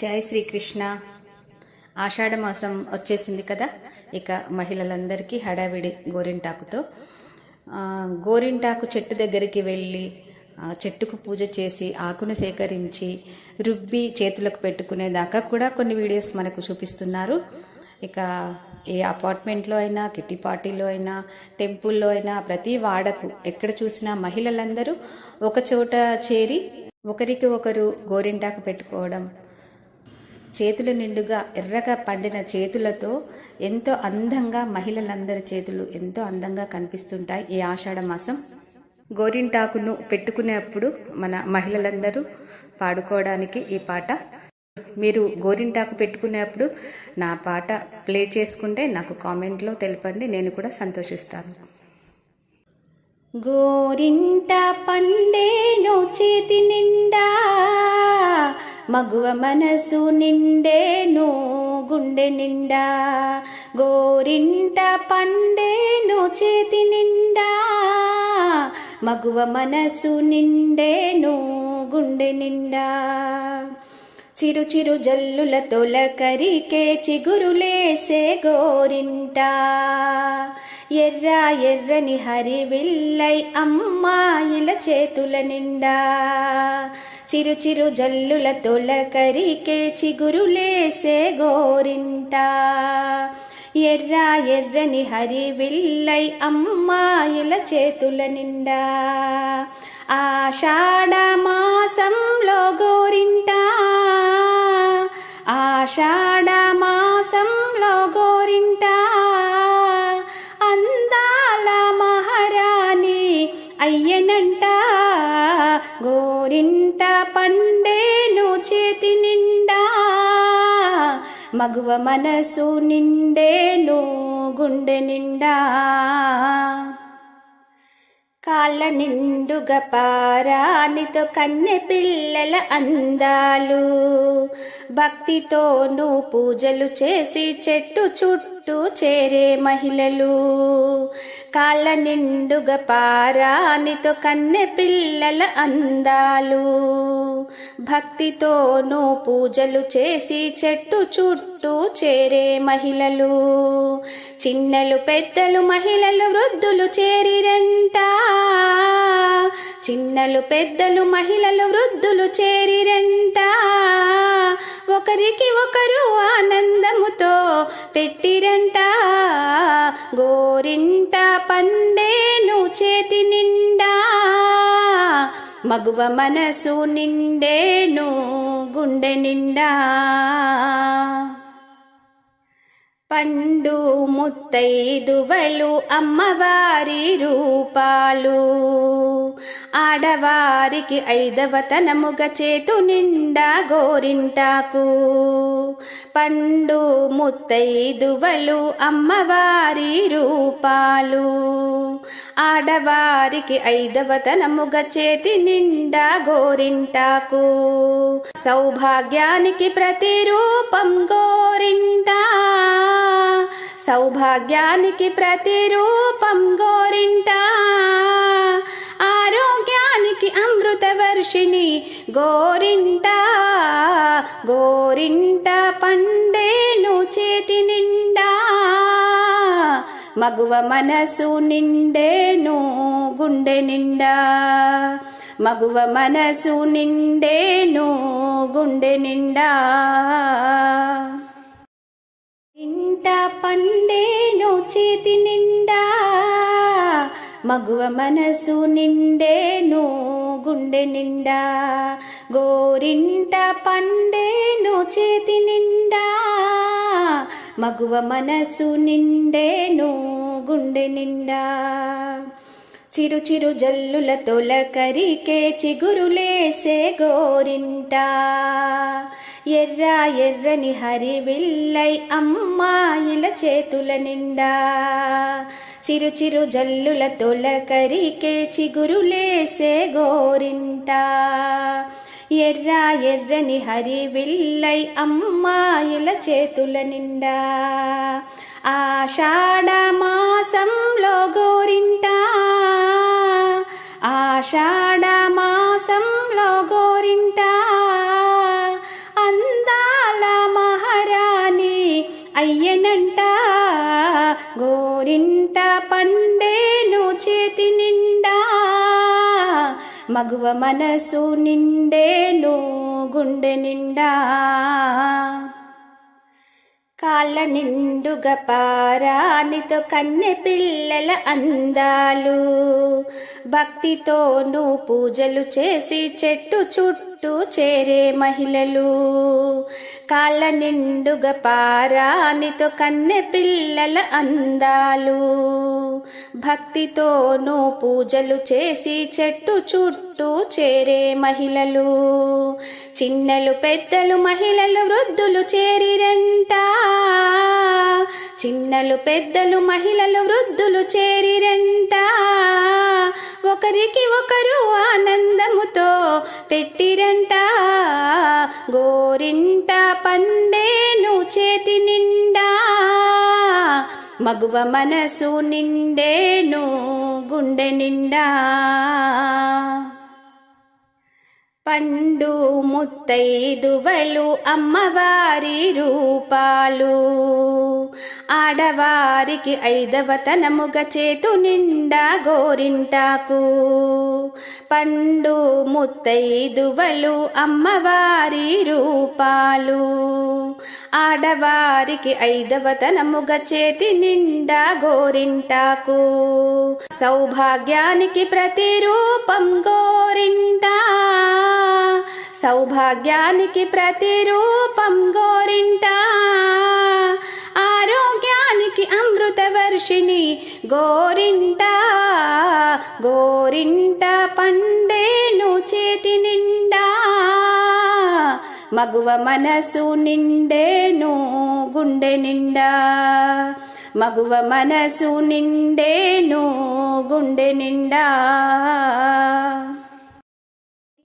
జై శ్రీకృష్ణ. ఆషాఢ మాసం వచ్చేసింది కదా ఇక మహిళలందరికీ హడావిడి గోరింటాకుతో. గోరింటాకు చెట్టు దగ్గరికి వెళ్ళి చెట్టుకు పూజ చేసి ఆకును సేకరించి రుబ్బి చేతులకు పెట్టుకునేదాకా కూడా కొన్ని వీడియోస్ మనకు చూపిస్తున్నారు. ఇక ఏ అపార్ట్మెంట్లో అయినా కిట్టి పార్టీలో అయినా టెంపుల్లో అయినా ప్రతి వాడకు ఎక్కడ చూసినా మహిళలందరూ ఒక చోట చేరి ఒకరికి ఒకరు గోరింటాకు పెట్టుకోవడం చేతులు నిండుగా ఎర్రగా పండిన చేతులతో ఎంతో అందంగా మహిళలందరి చేతులు ఎంతో అందంగా కనిపిస్తుంటాయి ఈ ఆషాఢ మాసం. గోరింటాకును పెట్టుకునేప్పుడు మన మహిళలందరూ పాడుకోవడానికి ఈ పాట. మీరు గోరింటాకు పెట్టుకునేప్పుడు నా పాట ప్లే చేసుకుంటే నాకు కామెంట్లో తెలపండి నేను కూడా సంతోషిస్తాను. గోరింట పండేను చేతి నిండా మగువ మనసు నిండేను గుండె నిండా గోరింట పండేను చేతి నిండా. మగువ మనసు నిండేను గుండె నిండా. చిరు చిరు జల్లుల తొలకరికే చిగురులేసే గోరింట. ఎర్ర ఎర్రని హరివిల్లై అమ్మాయిల చేతుల నిండా. చిరు చిరు జల్లుల తొలకరికే చిగురులేసే గోరింట. ఎర్ర ఎర్రని హరివిల్లై అమ్మాయిల చేతుల నిండా. ఆషాఢ మాసంలో గోరింట. ఆషాఢ మా అయ్యనంట గోరింట పండేను చేతి నిండా మగువ మనసు నిండేను గుండె నిండా. కాళ్ళ నిండుగా పారానితో కన్నె పిల్లల అందాలు. భక్తితోనూ పూజలు చేసి చెట్టు చుట్టూ చేరే మహిళలు. కాళ్ళ నిండుగా పారానితో కన్నె పిల్లల అందాలు. భక్తితోనూ పూజలు చేసి చెట్టు చుట్టూ చేరే మహిళలు. చిన్నలు పెద్దలు మహిళలు వృద్ధులు చేరిరంట. చిన్నలు పెద్దలు మహిళలు వృద్ధులు చేరిరంట. ఒకరికి ఒకరు ఆనందముతో పెట్టిరంట. గోరింట పండేను చేతి నిండా. మగువ మనసు నిండేను గుండె నిండా. పండు ముత్తైదువలు అమ్మవారి రూపాలు. ఆడవారికి ఐదవతనముగ చేతు నిండా గోరింటాకు. పండు ముత్తైదువలు అమ్మవారి రూపాలు. ఆడవారికి ఐదవతనముగ చేతి నిండా గోరింటాకు. సౌభాగ్యానికి ప్రతిరూపం గోరింట. సౌభాగ్యానికి ప్రతిరూపం గోరింట. ఆరోగ్యానికి అమృత వర్షిణి గోరింట గోరింట పండేను చేతి నిండా. మగువ మనసు నిండేను గుండె నిండా. మగువ మనసు నిండేను గుండె నిండా. ఇంట పండేను చేతి నిండా. మగువ మనసు నిండేను గుండె నిండా గోరింట పండేను చేతి నిండా. మగువ మనసు నిండేను గుండె నిండా. చిరు చిరు జల్లుల తొలకరికే చిగురులేసే గోరింట. ఎర్ర ఎర్రని హరివిల్లై అమ్మాయిల చేతుల నిండా. చిరు చిరు జల్లుల తొలకరికే చిగురులేసే గోరింట. ఎర్ర ఎర్రని హరివిల్లై అమ్మాయిల చేతుల నిండా. ఆషాఢ మాసంలో గోరింట. ఆషాఢమాసంలో గోరింట అందాల మహారాణి అయ్యనంట. గోరింట పండేను చేతి నిండా. మగువ మనసు నిండేను గుండె నిండా. కాళ్ళ నిండుగా పారానితో కన్నె పిల్లల అందాలు. భక్తితోనూ పూజలు చేసి చెట్టు చుట్టూ చేరే మహిళలు. కాళ్ళ నిండుగా పారానితో కన్నె పిల్లల అందాలు. భక్తితోనూ పూజలు చేసి చెట్టు చుట్టూ చేరే మహిళలు. చిన్నలు పెద్దలు మహిళలు వృద్ధులు చేరిరంట. చిన్నలు పెద్దలు మహిళలు వృద్ధులు చేరిరంట. ఒకరికి ఒకరు ఆనందముతో పెట్టిరంట. గోరింట పండేను చేతి నిండా మగువ మనసు నిండేను గుండె నిండా. పండు ముత్తైదువలు అమ్మవారి రూపాలు. ఆడవారికి ఐదవ తనముగ చేతు నిండా గోరింటాకు. పండు ముత్తైదువలు అమ్మవారి రూపాలు. ఆడవారికి ఐదవ తనముగ చేతి నిండా గోరింటాకు. సౌభాగ్యానికి ప్రతిరూపం గోరింటా. సౌభాగ్యానికి ప్రతిరూపం దక్షిణి గోరింట గోరింట పండేను చేతి నిండా. మగువ మనసు నిండేను గుండె నిండా. మగువ మనసు నిండేను గుండె నిండా.